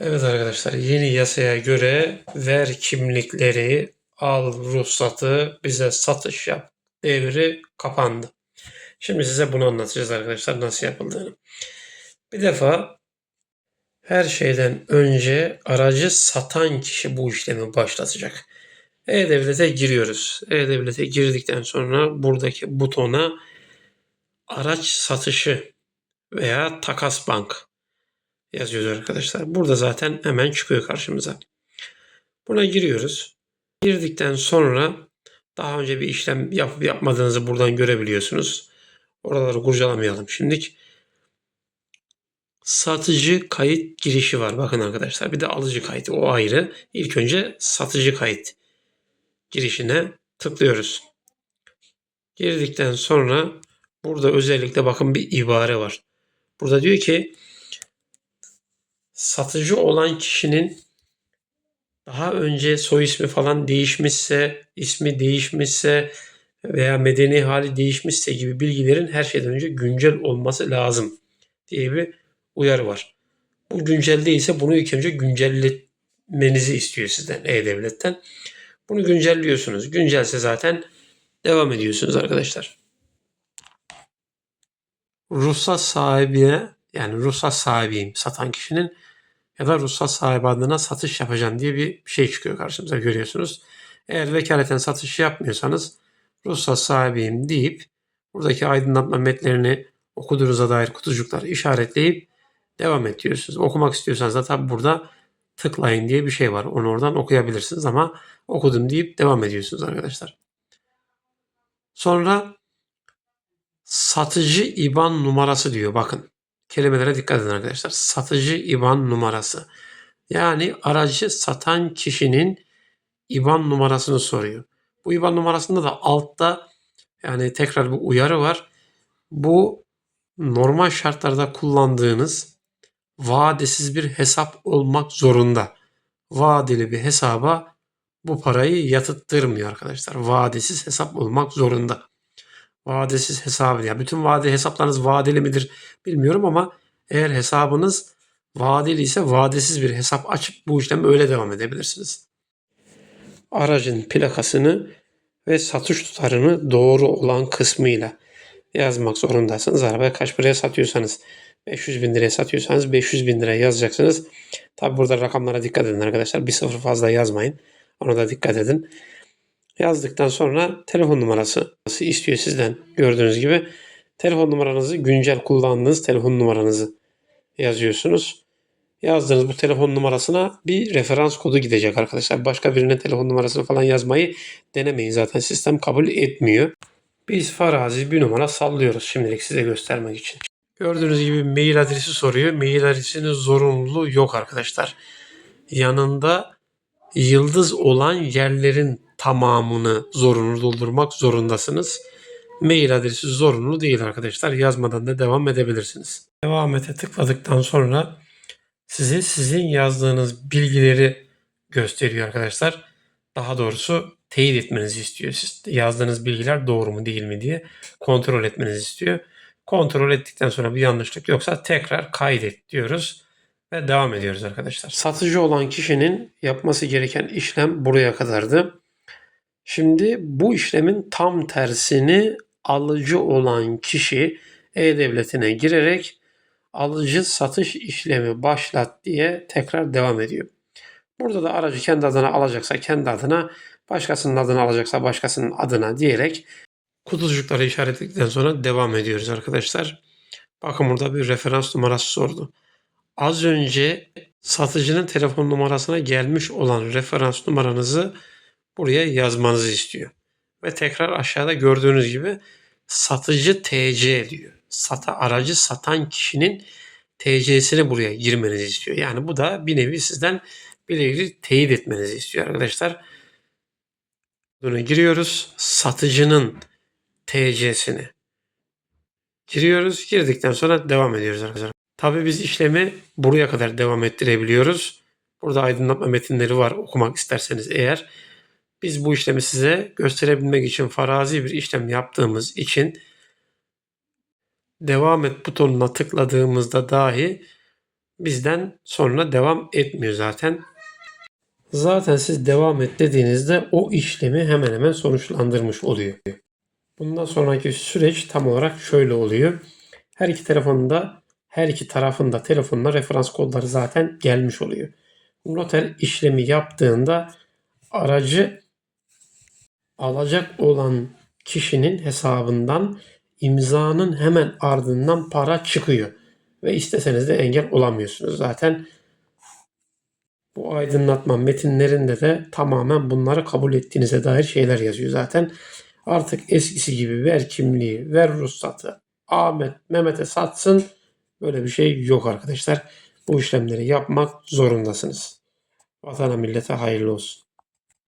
Evet arkadaşlar yeni yasaya göre ver kimlikleri al ruhsatı bize satış yap devri kapandı. Şimdi size bunu anlatacağız arkadaşlar nasıl yapıldığını. Bir defa her şeyden önce aracı satan kişi bu işlemi başlatacak. E-Devlet'e giriyoruz. E-Devlet'e girdikten sonra buradaki butona araç satışı veya takas bank yazıyoruz arkadaşlar. Burada zaten hemen çıkıyor karşımıza. Buna giriyoruz. Girdikten sonra daha önce bir işlem yapıp yapmadığınızı buradan görebiliyorsunuz. Oraları kurcalamayalım şimdilik. Satıcı kayıt girişi var. Bakın arkadaşlar bir de alıcı kayıt o ayrı. İlk önce satıcı kayıt girişine tıklıyoruz. Girdikten sonra burada özellikle bakın bir ibare var. Burada diyor ki satıcı olan kişinin daha önce soy ismi falan değişmişse, ismi değişmişse veya medeni hali değişmişse gibi bilgilerin her şeyden önce güncel olması lazım diye bir uyarı var. Bu güncel değilse bunu ilk önce güncellemenizi istiyor sizden E-Devlet'ten. Bunu güncelliyorsunuz. Güncelse zaten devam ediyorsunuz arkadaşlar. Ruhsat sahibine yani ruhsat sahibiyim satan kişinin ya da ruhsat sahibi adına satış yapacağım diye bir şey çıkıyor karşımıza görüyorsunuz. Eğer vekaleten satış yapmıyorsanız ruhsat sahibiyim deyip buradaki aydınlatma metlerini okuduğunuza dair kutucukları işaretleyip devam et diyorsunuz. Okumak istiyorsanız da tabi burada tıklayın diye bir şey var. Onu oradan okuyabilirsiniz ama okudum deyip devam ediyorsunuz arkadaşlar. Sonra satıcı IBAN numarası diyor. Bakın kelimelere dikkat edin arkadaşlar. Satıcı IBAN numarası. Yani aracı satan kişinin IBAN numarasını soruyor. Bu IBAN numarasında da altta yani tekrar bir uyarı var. Bu normal şartlarda kullandığınız vadesiz bir hesap olmak zorunda. Vadeli bir hesaba bu parayı yatıttırmıyor arkadaşlar. Vadesiz hesap olmak zorunda. Vadesiz hesabı ya bütün vade hesaplarınız vadeli midir bilmiyorum ama eğer hesabınız vadeli ise vadesiz bir hesap açıp bu işlem öyle devam edebilirsiniz. Aracın plakasını ve satış tutarını doğru olan kısmıyla yazmak zorundasınız. Arabaya kaç paraya satıyorsanız 500 bin liraya satıyorsanız 500 bin liraya yazacaksınız. Tabi burada rakamlara dikkat edin arkadaşlar. Bir sıfır fazla yazmayın. Ona da dikkat edin. Yazdıktan sonra telefon numarası istiyor sizden gördüğünüz gibi. Telefon numaranızı güncel kullandığınız telefon numaranızı yazıyorsunuz. Yazdığınız bu telefon numarasına bir referans kodu gidecek arkadaşlar. Başka birinin telefon numarasını falan yazmayı denemeyin. Zaten sistem kabul etmiyor. Biz farazi bir numara sallıyoruz şimdilik size göstermek için. Gördüğünüz gibi mail adresi soruyor. Mail adresinin zorunluluğu yok arkadaşlar. Yanında yıldız olan yerlerin tamamını zorunlu doldurmak zorundasınız. Mail adresi zorunlu değil arkadaşlar. Yazmadan da devam edebilirsiniz. Devam ete tıkladıktan sonra size sizin yazdığınız bilgileri gösteriyor arkadaşlar. Daha doğrusu teyit etmenizi istiyor. Siz yazdığınız bilgiler doğru mu değil mi diye kontrol etmenizi istiyor. Kontrol ettikten sonra bir yanlışlık yoksa tekrar kaydet diyoruz ve devam ediyoruz arkadaşlar. Satıcı olan kişinin yapması gereken işlem buraya kadardı. Şimdi bu işlemin tam tersini alıcı olan kişi E-Devleti'ne girerek alıcı satış işlemi başlat diye tekrar devam ediyor. Burada da aracı kendi adına alacaksa kendi adına, başkasının adını alacaksa başkasının adına diyerek kutucukları işaretledikten sonra devam ediyoruz arkadaşlar. Bakın burada bir referans numarası sordu. Az önce satıcının telefon numarasına gelmiş olan referans numaranızı buraya yazmanızı istiyor. Ve tekrar aşağıda gördüğünüz gibi satıcı TC diyor. Sata, aracı satan kişinin TC'sini buraya girmenizi istiyor. Yani bu da bir nevi sizden bilgileri teyit etmenizi istiyor arkadaşlar. Buna giriyoruz. Satıcının TC'sini giriyoruz. Girdikten sonra devam ediyoruz arkadaşlar. Tabi biz işlemi buraya kadar devam ettirebiliyoruz. Burada aydınlatma metinleri var okumak isterseniz eğer. Biz bu işlemi size gösterebilmek için farazi bir işlem yaptığımız için devam et butonuna tıkladığımızda dahi bizden sonra devam etmiyor zaten. Zaten siz devam et dediğinizde o işlemi hemen hemen sonuçlandırmış oluyor. Bundan sonraki süreç tam olarak şöyle oluyor. Her iki telefonda her iki tarafında telefonla referans kodları zaten gelmiş oluyor. Noter işlemi yaptığında aracı alacak olan kişinin hesabından imzanın hemen ardından para çıkıyor. Ve isteseniz de engel olamıyorsunuz. Zaten bu aydınlatma metinlerinde de tamamen bunları kabul ettiğinize dair şeyler yazıyor zaten. Artık eskisi gibi ver kimliği, ver ruhsatı, Ahmet Mehmet'e satsın. Böyle bir şey yok arkadaşlar. Bu işlemleri yapmak zorundasınız. Vatana millete hayırlı olsun.